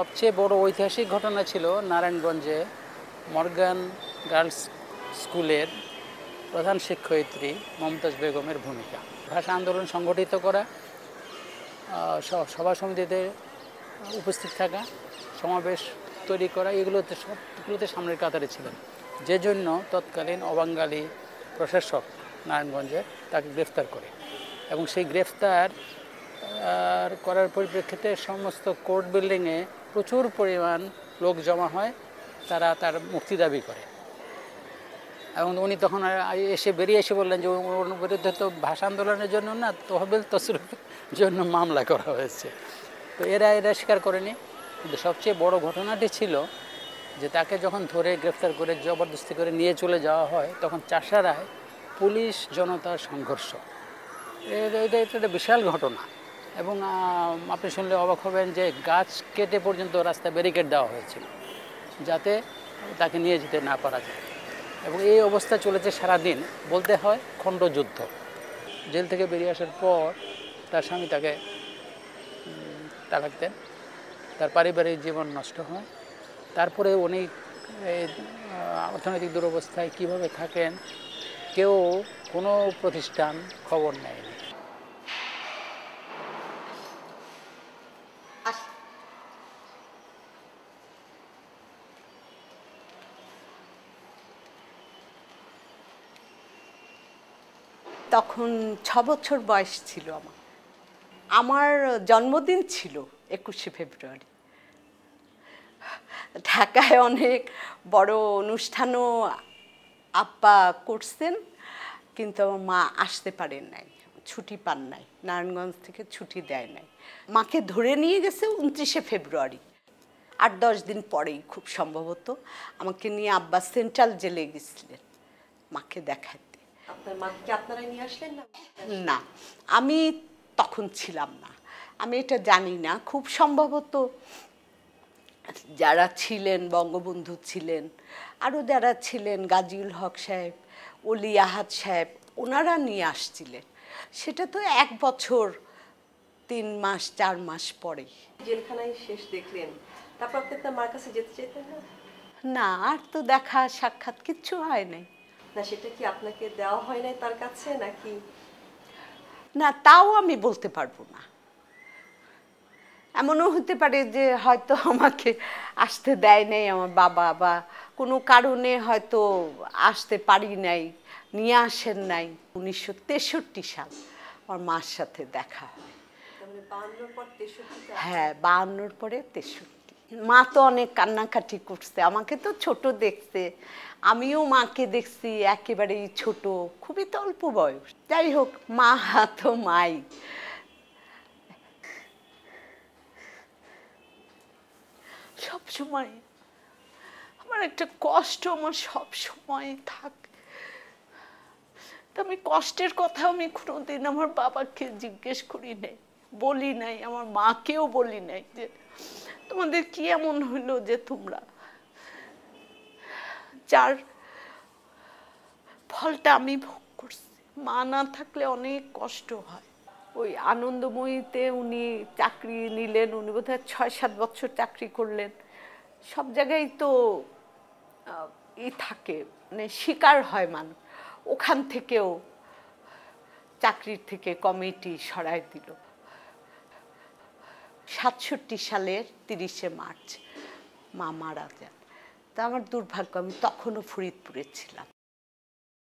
সবচেয়ে বড় ঐতিহাসিক ঘটনা ছিল নারায়ণগঞ্জে মর্গান গার্লস স্কুলের প্রধান শিক্ষয়িত্রী মমতাজ বেগমের ভূমিকা। ভাষা আন্দোলন সংগঠিত করা সভা সমিতিতে উপস্থিত থাকা, সমাবেশ তৈরি করা, এগুলোতে সবগুলোতে সামনের কাতারে ছিলেন। যে জন্য তৎকালীন অবাঙ্গালী প্রশাসক নারায়ণগঞ্জে তাকে গ্রেফতার করে এবং সেই গ্রেফতার করার পরিপ্রেক্ষিতে সমস্ত কোর্ট বিল্ডিংয়ে প্রচুর পরিমাণ লোক জমা হয়, তারা তার মুক্তি দাবি করে। এবং উনি তখন এসে বেরিয়ে এসে বললেন যে ওর বিরুদ্ধে তো ভাষা আন্দোলনের জন্য না, তহবিল তসরুফের জন্য মামলা করা হয়েছে। তো এরা এরা স্বীকার করেনি। কিন্তু সবচেয়ে বড় ঘটনাটি ছিল যে, তাকে যখন ধরে গ্রেফতার করে জবরদস্তি করে নিয়ে চলে যাওয়া হয়, তখন চাষারায় পুলিশ জনতার সংঘর্ষ। এটা এটা একটা বিশাল ঘটনা। এবং আপনি শুনলে অবাক হবেন যে গাছ কেটে পর্যন্ত রাস্তায় ব্যারিকেড দেওয়া হয়েছিল, যাতে তাকে নিয়ে যেতে না পারা যায়। এবং এই অবস্থা চলেছে সারাদিন, বলতে হয় খণ্ডযুদ্ধ জেল থেকে বেরিয়ে আসার পর তার স্বামী তাকে তালাক দেন। তার পারিবারিক জীবন নষ্ট হয়। তারপরে উনি অর্থনৈতিক দুরবস্থায় কীভাবে থাকেন, কেউ কোনো প্রতিষ্ঠান খবর নেয়নি। তখন ছ বছর বয়স ছিল আমার। আমার জন্মদিন ছিল একুশে ফেব্রুয়ারি। ঢাকায় অনেক বড় অনুষ্ঠানও আপ্পা করছেন, কিন্তু আমার মা আসতে পারেন নাই, ছুটি পান নাই, নারায়ণগঞ্জ থেকে ছুটি দেয় নাই। মাকে ধরে নিয়ে গেছে উনত্রিশে ফেব্রুয়ারি। আট দশ দিন পরেই খুব সম্ভবত আমাকে নিয়ে আব্বা সেন্ট্রাল জেলে গেছিলেন, মাকে দেখাতে। আপনার মাকে কি আপনারাই নিয়ে আসলেন না? না আমি তখন ছিলাম না। আমি এটা জানি না। খুব সম্ভবত যারা ছিলেন বঙ্গবন্ধু ছিলেন আরও যারা ছিলেন গাজিউল হক সাহেব অলি আহাদ সাহেব ওনারা নিয়ে আসছিলেন। সেটা তো এক বছর তিন মাস চার মাস পরেই। জেলখানায় শেষ দেখলেন। তারপর আপনি আপনার মার কাছে যেতে চাইতেন না? না আর তো দেখা সাক্ষাৎ কিচ্ছু হয় নাই। না সেটা কি আপনাকে দেওয়া হয় নাই তার কাছে নাকি? না তাও আমি বলতে পারব না। এমনও হতে পারে যে হয়তো আমাকে আসতে দেয় নাই আমার বাবা বা কোনো কারণে হয়তো আসতে পারি নাই নিয়ে আসেন নাই। উনিশশো তেষট্টি সাল আমার মার সাথে দেখা হয়। হ্যাঁ বাহান্নর পরে তেষট্টি। মা তো অনেক কান্নাকাটি করছে, আমাকে তো ছোট দেখছে, আমিও মাকে দেখছি, একেবারেই ছোট, খুবই তো অল্প বয়স। যাই হোক, মা তো মাই। সব সময় আমার একটা কষ্ট আমার সব সময় থাকে। আমি কষ্টের কথা আমি কোনোদিন আমার বাবাকে জিজ্ঞেস করি নাই, বলি নাই, আমার মাকেও বলি নাই যে তোমাদের কি এমন হইল যে তোমরা? যার ফলটা আমি ভোগ করছি। মা না থাকলে অনেক কষ্ট হয়। ওই আনন্দময়ীতে উনি চাকরি নিলেন, উনি বোধহয় ছয় সাত বছর চাকরি করলেন। সব জায়গায় তো ই থাকে মানে শিকার হয় মানুষ ওখান থেকেও চাকরির থেকে কমিটি সরাই দিল। সাতষট্টি সালের তিরিশে মার্চ মা মারা যান। তা আমার দুর্ভাগ্য আমি তখনও ফরিদপুরে ছিলাম।